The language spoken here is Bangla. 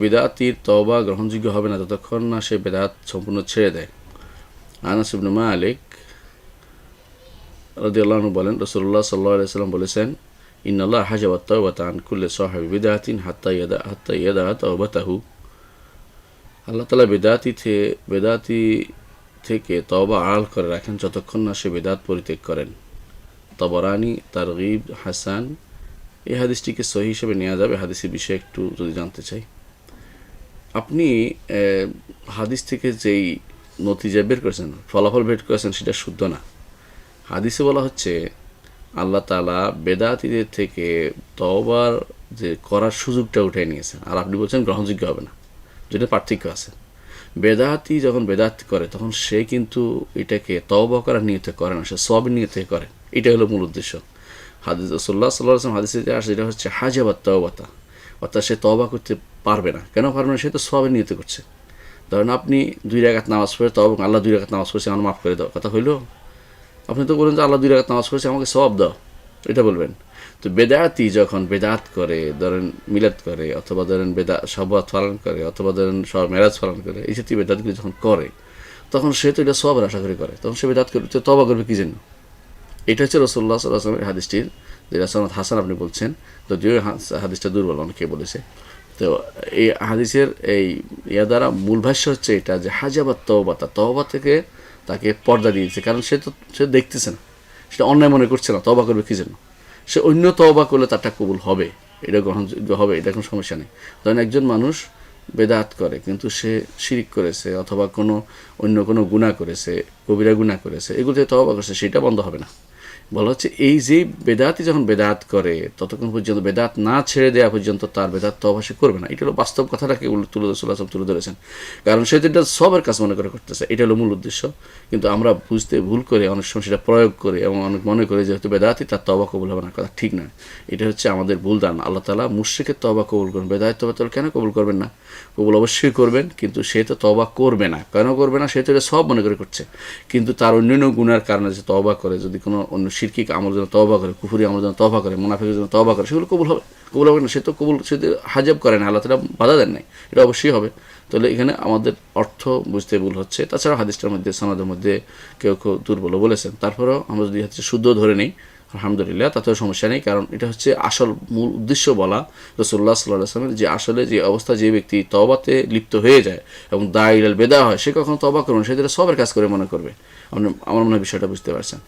বেদাতির তবা গ্রহণযোগ্য হবে না ততক্ষণ না সে বেদাত সম্পূর্ণ ছেড়ে দেয়। আনাস ইবনে মালিক রাদিয়াল্লাহু বলেন রসুল্লাহ আলাইহি সাল্লাম বলেছেন, ইন্নাল্লাহ হাজাবা তাওবাতা আন কুল্লি সাহিবি বিদআতিন হাত্তা ইয়াদা হাত্তা ইয়াদা তাওবাতাহু। আল্লাহ তালা বেদাতি থেকে বেদাতি থেকে তওবা আড়াল করে রাখেন যতক্ষণ না সে বেদাত পরিত্যাগ করেন। তবরানি, তারগিব, হাসান, এই হাদিসটিকে সহি হিসেবে নেওয়া যাবে। হাদিসের বিষয়ে একটু যদি জানতে চাই। আপনি হাদিস থেকে যেই নতিজা বের করেছেন, ফলাফল বের করেছেন, সেটা শুদ্ধ না। হাদিসে বলা হচ্ছে, আল্লাহ তালা বেদাতিদের থেকে তওবার যে করার সুযোগটা উঠে নিয়েছেন। আর আপনি বলছেন গ্রহণযোগ্য হবে না, যেটা পার্থক্য আছে। বেদাতি যখন বেদাত করে, তখন সে কিন্তু এটাকে তওবা করার নিয়তে করে না, সে সব নিয়তে করে। এটা হলো মূল উদ্দেশ্য। হাদিস সাল্লাহ আসলাম হাদিসে যে আসে যেটা হচ্ছে হাজাবাত তওবাতা। অর্থাৎ সে তবা করতে পারবে না। কেন পারবে না? সে তো সবের নিয়তে করছে। ধরেন আপনি দুই রাগাত নামাজ পড়ে তবে আল্লাহ দুই রাগাত নামাজ পড়ছে, আমার মাফ করে দাও। কথা হইল? আপনি তো বলেন যে আল্লাহ দুই রাগাত নামাজ পড়ছে, আমাকে সব দাও। এটা বলবেন। তো বেদাতি যখন বেদাত করে, ধরেন মিলাদ করে, অথবা ধরেন বেদা সবাদ পালন করে, অথবা ধরেন সব মেরাজ পালন করে, এই জাতীয় বেদাতগুলি যখন করে, তখন সে তো এটা সবের আশা করে করে। তখন সে বেদাত করবে, তো তবা করবে কি জন্য? এটা হচ্ছে রসল্লাহ সাল্লাহামের হাদিসটির যে রাসানাত হাসান আপনি বলছেন। তো যে হাদিসটা দুর্বল, অনেকে বলেছে। তো এই হাদিসের এই ইয়া দ্বারা মূল ভাষ্য হচ্ছে এটা যে তওবাতা তওবা থেকে তাকে পর্দা দিয়েছে। কারণ সে তো, সে দেখতেছে না। সেটা অন্যায় মনে করছে না। তবা করবে কি জন্য? সে অন্য তওবা করলে তারটা কবুল হবে। এটা গ্রহণযোগ্য হবে, এটা কোনো সমস্যা নেই। ধরেন একজন মানুষ বেদাত করে, কিন্তু সে শিরিক করেছে অথবা কোনো অন্য কোনো গুণা করেছে, কবিরা গুণা করেছে এগুলোতে তওবা করছে, সেটা বন্ধ হবে না। বলা হচ্ছে, এই যে বেদাতি যখন বেদাত করে, ততক্ষণ পর্যন্ত বেদাত না ছেড়ে দেওয়া পর্যন্ত তার বেদাত তবা সে করবে না। এটা হলো বাস্তব কথাটাকে তুলে সুল্লাহ তুলে ধরেছেন। কারণ সে যেটা সবার কাজ মনে করে করতেছে, এটা হলো মূল উদ্দেশ্য। কিন্তু আমরা বুঝতে ভুল করে অনেক সময় সেটা প্রয়োগ করে এবং অনেক মনে করে যেহেতু বেদাতি, তার তবা কবুল হবে না, কথা ঠিক নয় এটা হচ্ছে আমাদের ভুল দান আল্লাহ তালা মুশ্রিকের তবা কবুল করবেন। বেদায়ত তবা তাহলে কেন কবুল করবেন না? কবুল অবশ্যই করবেন, কিন্তু সে তো তবা করবে না। কেন করবে না? সে তো এটা সব মনে করে করছে। কিন্তু তার অন্যান্য গুণার কারণে যে তবা করে, যদি কোনো অন্য শিরকিক আমল যেন তবা করে, কুফুরি আমল যেন তবা করে, মুনাফিকের জন্য তবা করে, সেগুলো কবুল হবে। কবুল হবে না, সে তো কবুল, সে হাজাব করে না, আল্লাহ তালা বাধা দেন নাই। এটা অবশ্যই হবে। তাহলে এখানে আমাদের অর্থ বুঝতে ভুল হচ্ছে। তাছাড়া হাদিসটার মধ্যে সমাজের মধ্যে কেউ কেউ দুর্বল বলেছেন। তারপরেও আমরা যদি হচ্ছে শুদ্ধ ধরে নিই, আলহামদুলিল্লাহ, তাতেও সমস্যা নেই। কারণ এটা হচ্ছে আসল মূল উদ্দেশ্য বলা রসুল্লাহ সাল্লাহ আসলামের যে আসলে যে অবস্থা যে ব্যক্তি তবাতে লিপ্ত হয়ে যায় এবং দায়িল বেদা হয়, সে কখন তবা করবেন সে যেটা সবের কাজ করে মনে করবে। আমার মনে হয় বিষয়টা বুঝতে পারছেন।